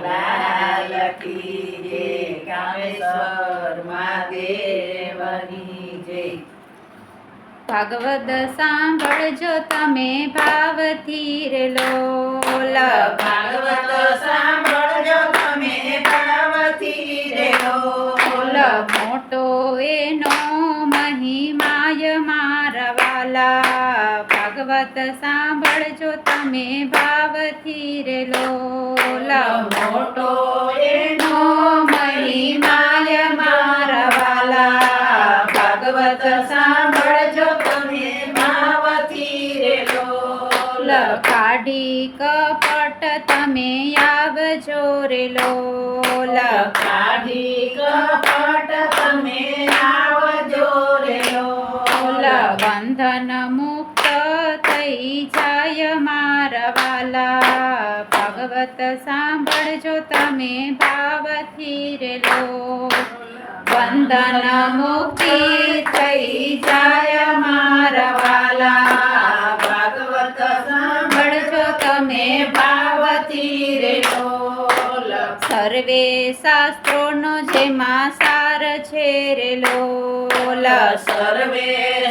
લાલ કી જે ભાગવત સાંભળજો તમે ભાવથી રે લોલ ભાગવત સાંભળજો તમે ભાગવત સાંભળજો તમે ભાવથી રે લોલ. મોટો એનો મહિમાય મારા વાલા. ભાગવત સાંભળજો તમે ભાવથી રે લોલ. કાઢી કપટ તમે આવજો રે લોલ. કાઢી કપટ તમે આવજો રે લોલ લોલ બંધન મુક્ત થઈ જાય મારા વાલા ભાગવત સાંભળજો તમે ભાવથી રેલો. બંધન મુક્તિ થઈ જાય મારા વાલા, ભાગવત સાંભળજો તમે ભાવથી રેલો. સર્વે શાસ્ત્રોનો જેમાં સાર છે રેલો. સર્વે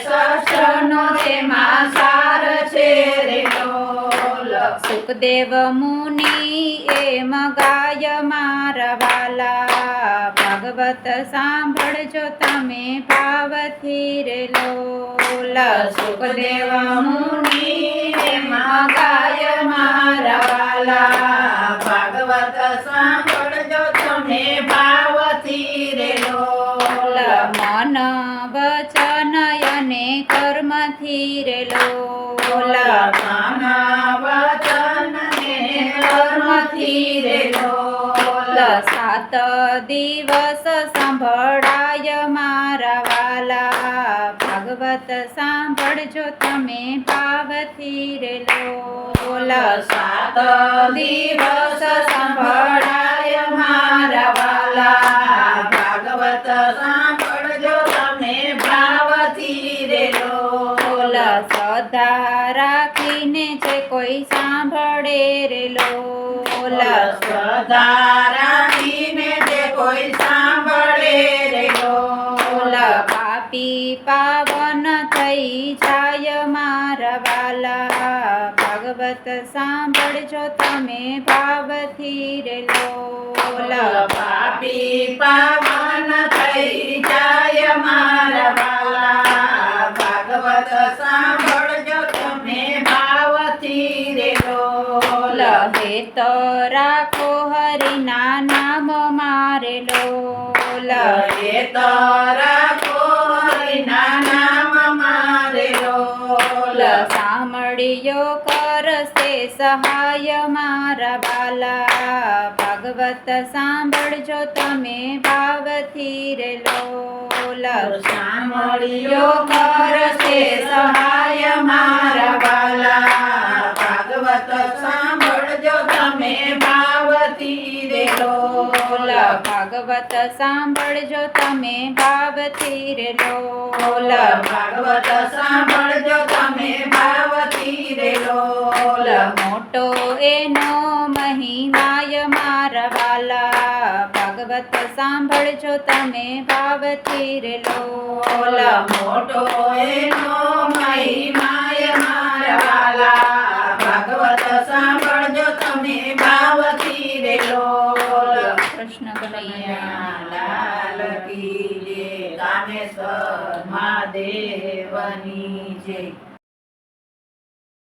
શાસ્ત્રોનો જેમાં સાર સુખદેવ મુનિ એ ગાય મારા વાલા ભગવત સાંભળજો તમે ભાવથી રે લોલ સુખદેવ મુનિ એ ગાય મારા વાલા ભગવત સાંભળજો તમે ભાવથી રે લોલ મન વચન અને કર્મથી રે લોલ સાત દિવસ સાંભળાય મારા વાલા. ભાગવત સાંભળજો તમે ભાવથી રે લોલ સાત દિવસ સાંભળાય મારા વાલા. ભાગવત રાખીને જે કોઈ સાંભળે રે લો. રાખીને જે કોઈ સાંભળે રે લોલ પાપી પાવન થઈ જાય મારા વાલા. ભાગવત સાંભળજો તમે ભાવથી રે લોલ પાપી પાવન થઈ જાય મારા વાલા ભાગવત સાંભળજો તમે ભાવથી રે લોલ હે તો રાખો હરિના નામ મારે લોલ. એ તો રાખો હરિના નામ મારે લોલ. સાંભળ્યો કરશે સહાય મારા બાલા. ભાગવત સાંભળજો તમે ભાવથી રે લોલ. સાંભળ્યો કરશે સહાય મારા વાલા ભાગવત સાંભળજો તમે ભાવથી રે લોલ ભાગવત સાંભળજો તમે ભાવથી રે લોલ ભાગવત સાંભળજો તમે ભાવથી રે લોલ મોટો એનો મહિમાય મારા વાલા. ભાગવત સાંભળજો તમે ભાવથી રે લોલ મોટો એનો મહિમાય મારા વાલા ભાગવત સાંભળજો તમે ભાવથી રે લોલ કૃષ્ણ કનૈયા લાલ કી જય કામેશ્વર મહાદેવની જય.